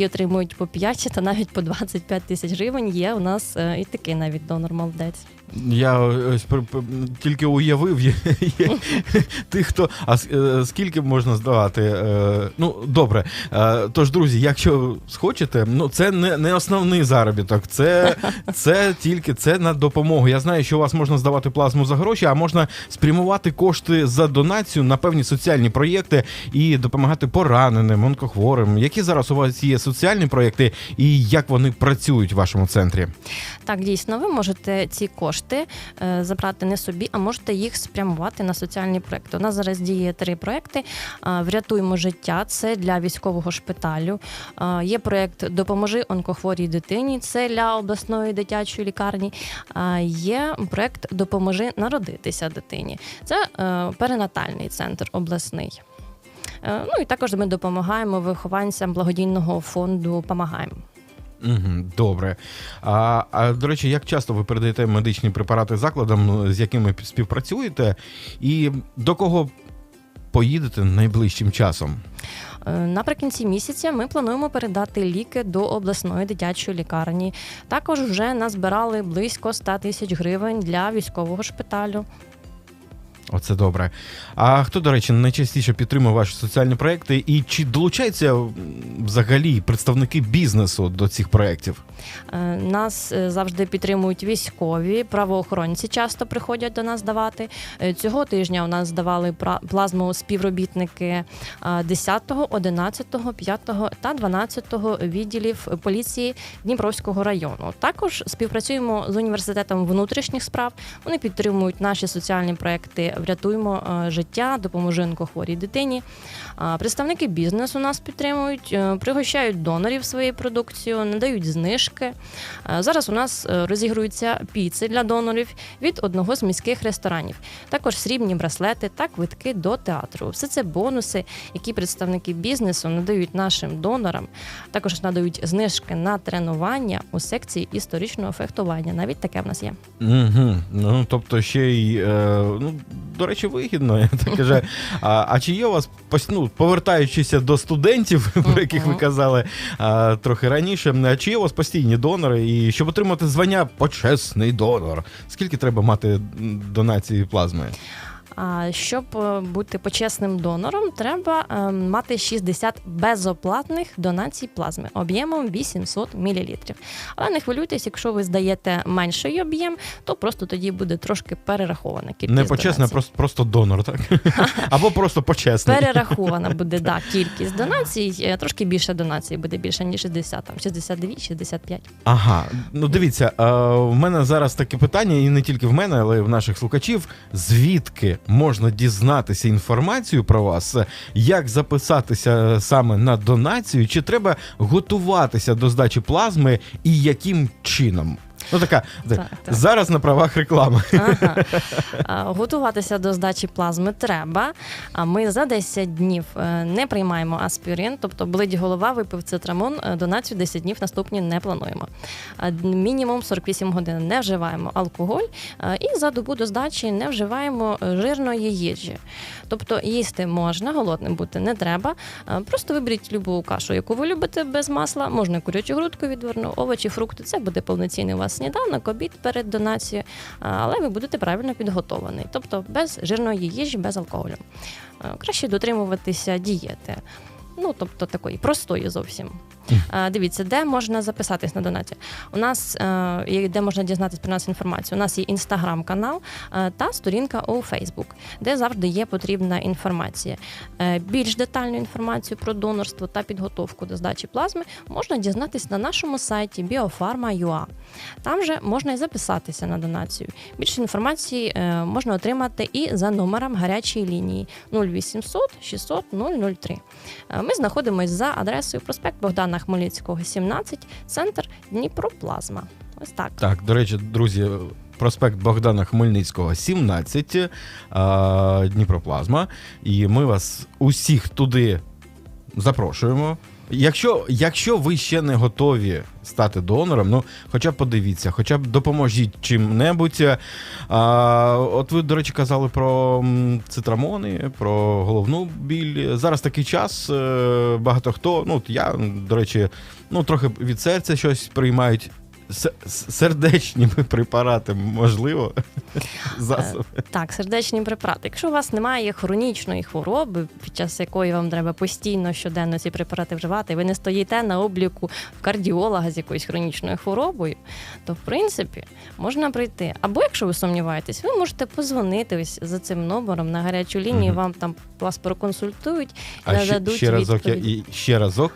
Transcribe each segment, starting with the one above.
які отримують по 5 та навіть по 25 тисяч гривень. Є у нас е, і такий навіть донор молодець. Я ось тільки уявив є, є, тих, хто. А е, скільки можна здавати? Е, Ну, добре. Е, Тож, друзі, якщо схочете, ну це не, не основний заробіток, це, це тільки це на допомогу. Я знаю, що у вас можна здавати плазму за гроші, а можна спрямувати кошти за донацію на певні соціальні проєкти і допомагати пораненим, онкохворим. Які зараз у вас є соціальні проєкти і як вони працюють в вашому центрі? Так, дійсно, ви можете ці кошти е, забрати не собі, а можете їх спрямувати на соціальні проекти. У нас зараз діє три проекти. Е, Врятуємо життя це для військового шпиталю. Е, Є проект Допоможи онкохворій дитині. Це для обласної дитячої лікарні. Є проект Допоможи народитися дитині. Це перинатальний центр обласний. Ну і також ми допомагаємо вихованцям благодійного фонду Помагаємо. Добре. А, а до речі, як часто ви передаєте медичні препарати закладам, ну, з якими співпрацюєте, і до кого поїдете найближчим часом? Е, Наприкінці місяця ми плануємо передати ліки до обласної дитячої лікарні. Також вже назбирали близько 100 тисяч гривень для військового шпиталю. Оце добре. А хто, до речі, найчастіше підтримує ваші соціальні проекти, і чи долучаються взагалі представники бізнесу до цих проєктів? Е, Нас е, завжди підтримують військові, правоохоронці часто приходять до нас давати. Е, Цього тижня у нас здавали плазму співробітники е, 10, 11, 5 та 12 відділів поліції Дніпровського району. Також співпрацюємо з університетом внутрішніх справ. Вони підтримують наші соціальні проекти Врятуємо е, життя, допоможи онкохворій дитині. Представники бізнесу нас підтримують, е, пригощають донорів своєю продукцією, надають знижки. Е, Зараз у нас е, розігруються піци для донорів від одного з міських ресторанів. Також срібні браслети та квитки до театру. Все це бонуси, які представники бізнесу надають нашим донорам. Також надають знижки на тренування у секції історичного фехтування. Навіть таке в нас є. Угу. Ну, тобто ще й, е, ну, до речі, вигідно, я так кажу. А, а чи є у вас, ну, повертаючися до студентів, про яких ви казали а, трохи раніше, а чи є у вас постійні донори? І щоб отримати звання почесний донор, скільки треба мати донації плазми? Щоб е, бути почесним донором, треба е, мати 60 безоплатних донацій плазми об'ємом 800 мл. Але не хвилюйтесь, якщо ви здаєте менший об'єм, то просто тоді буде трошки перерахована кількість Не почесний, а донацій. просто, просто донор, так? Або просто почесний. Перерахована буде да, кількість донацій, е, трошки більше донацій буде більше ніж 60, там 62, 65. Ага, ну дивіться, в мене зараз таке питання, і не тільки в мене, але й в наших слухачів. Звідки можна дізнатися інформацію про вас? Як записатися саме на донацію? Чи треба готуватися до здачі плазми і яким чином? Ну така Так, так. зараз на правах реклами. Ага. А, Готуватися до здачі плазми треба. А ми за 10 днів е, не приймаємо аспірин, тобто болить голова, випив цитрамон, е, донацію 10 днів наступні не плануємо. А, Мінімум 48 годин не вживаємо алкоголь е, і за добу до здачі не вживаємо жирної їжі. Тобто їсти можна, голодним бути не треба. Просто виберіть любу кашу, яку ви любите без масла, можна курячу грудку відверну, овочі, фрукти. Це буде повноцінний у вас сніданок, обід перед донацією, але ви будете правильно підготований, тобто без жирної їжі, без алкоголю. Краще дотримуватися дієти. Ну, тобто такої простої зовсім. Е, Дивіться, де можна записатись на донацію. У нас е, де можна дізнатися про нас інформацію. У нас є інстаграм-канал е, та сторінка у Фейсбук, де завжди є потрібна інформація. Е, Більш детальну інформацію про донорство та підготовку до здачі плазми можна дізнатись на нашому сайті biofarma.ua. Там же можна і записатися на донацію. Більше інформації можна отримати і за номером гарячої лінії 0800 600 003. Е, Ми знаходимося за адресою проспект Богдана Хмельницького, 17, центр Дніпроплазма. Ось так. Так, до речі, друзі, проспект Богдана Хмельницького, 17, Дніпроплазма. І ми вас усіх туди запрошуємо. Якщо, якщо ви ще не готові стати донором, ну хоча б подивіться, хоча б допоможіть чим-небудь. А, от ви, до речі, казали про цитрамони, про головну біль. Зараз такий час. е, Багато хто, ну я, до речі, ну трохи від серця щось приймають. С- с- Сердечні можливо, засоби. Так, сердечні препарати. Якщо у вас немає хронічної хвороби, під час якої вам треба постійно щоденно ці препарати вживати, ви не стоїте на обліку в кардіолога з якоюсь хронічною хворобою, то в принципі можна прийти. Або якщо ви сумніваєтесь, ви можете позвонити ось за цим номером на гарячу лінію. Вам там вас проконсультують і А ще, нададуть ще разок я, відповідь. і ще разок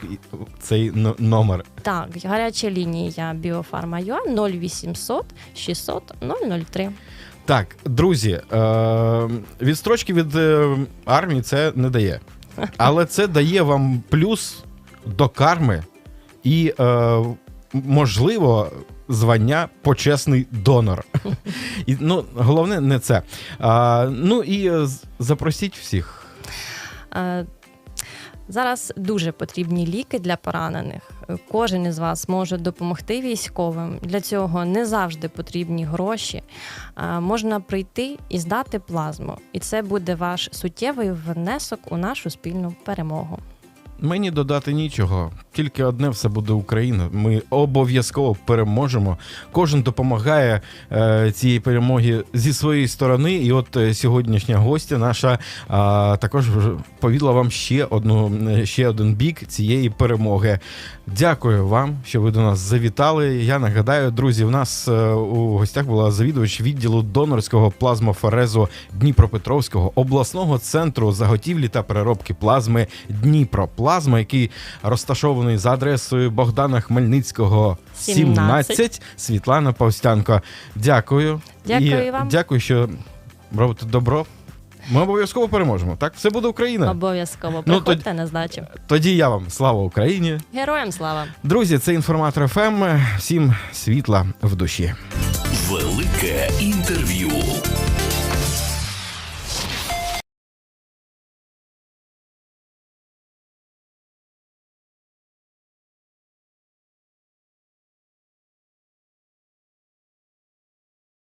цей номер. Так, гаряча лінія Біофарма ЮА 0800 600 003. Так, друзі, е, відстрочки від е, армії це не дає. Але це дає вам плюс до карми і, е, можливо, звання почесний донор. І, ну, головне не це. А, ну і е, запросіть всіх. Зараз дуже потрібні ліки для поранених. Кожен із вас може допомогти військовим. Для цього не завжди потрібні гроші. Можна прийти і здати плазму, і це буде ваш суттєвий внесок у нашу спільну перемогу. Мені додати нічого, тільки одне все буде Україна. Ми обов'язково переможемо. Кожен допомагає е, цієї перемоги зі своєї сторони. І от е, сьогоднішня гостя наша а, також повідала вам ще одну е, ще один бік цієї перемоги. Дякую вам, що ви до нас завітали. Я нагадаю, друзі, в нас е, у гостях була завідувач відділу донорського плазмоферезу Дніпропетровського обласного центру заготівлі та переробки плазми Дніпро. Плазма, який розташований за адресою Богдана Хмельницького 17, 17. Світлана Павстянко. Дякую. Дякую І вам. Дякую, що робите добро. Ми обов'язково переможемо. Так, все буде Україна. Обов'язково Ну, приходьте на здачу. Тоді я вам слава Україні. Героям слава! Друзі, це інформатор ФМ. Всім світла в душі. Велике інтерв'ю.